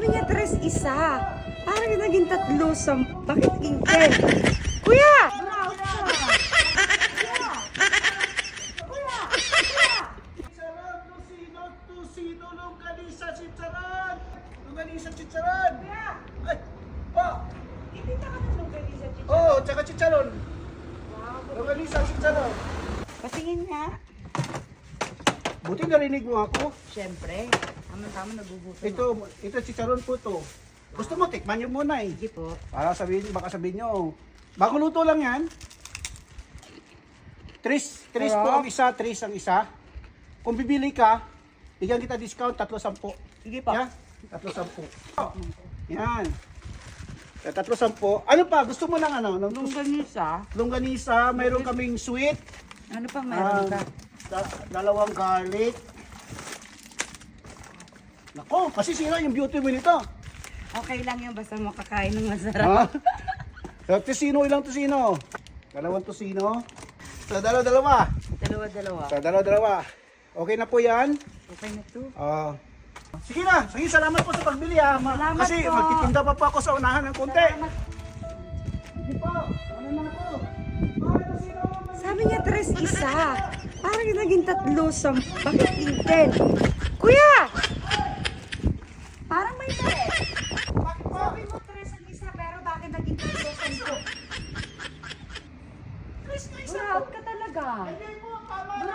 Sabi niya tres isa. Parang naging tatlo sa... Bakit ten? Kuya! Oh, tsaka Chicharon. Longganisa, Chicharon. Patingin nga. Buti narinig mo ako. Siyempre. Tama-tama nagugutom. Ito, ito Chicharon po to. Gusto mo, tikman nyo muna eh. Sige po. Para sabihin, baka sabihin nyo, bago luto lang yan. Tris, tris po ang isa, tris ang isa. Kung bibili ka, bigyan kita discount, tatlo sampo. Sige po. Yeah? Tatlo sampo. Yan. Eh, Tatlo sampo. Ano pa? Gusto mo lang ano? Ng Nung ganisa, longganisa, mayroon kaming sweet. ano ah, meron ka? da- dalawang garlic. Nako, kasi sira yung beauty mo nito. Okay lang yan basta makakain ng masarap. Ha? Sa tosino, ilang tosino? Dalawang tosino. Sa dalawa-dalawa. Dalawa-dalawa. Sa dalawa-dalawa. Okay na po yan. Okay na to. Ah. sige na. Sige, salamat po sa pagbili ha. Ma- Salamat Kasi po. magtitinda pa po ako sa unahan ng konti. Salamat. Sige po. Ano na po? Sabi niya tres isa. Parang naging tatlo sa... Bakit! Sabi mo, Tres isa, pero bakit naging Tres ko? Tres na ka talaga. Hindi mo, tama.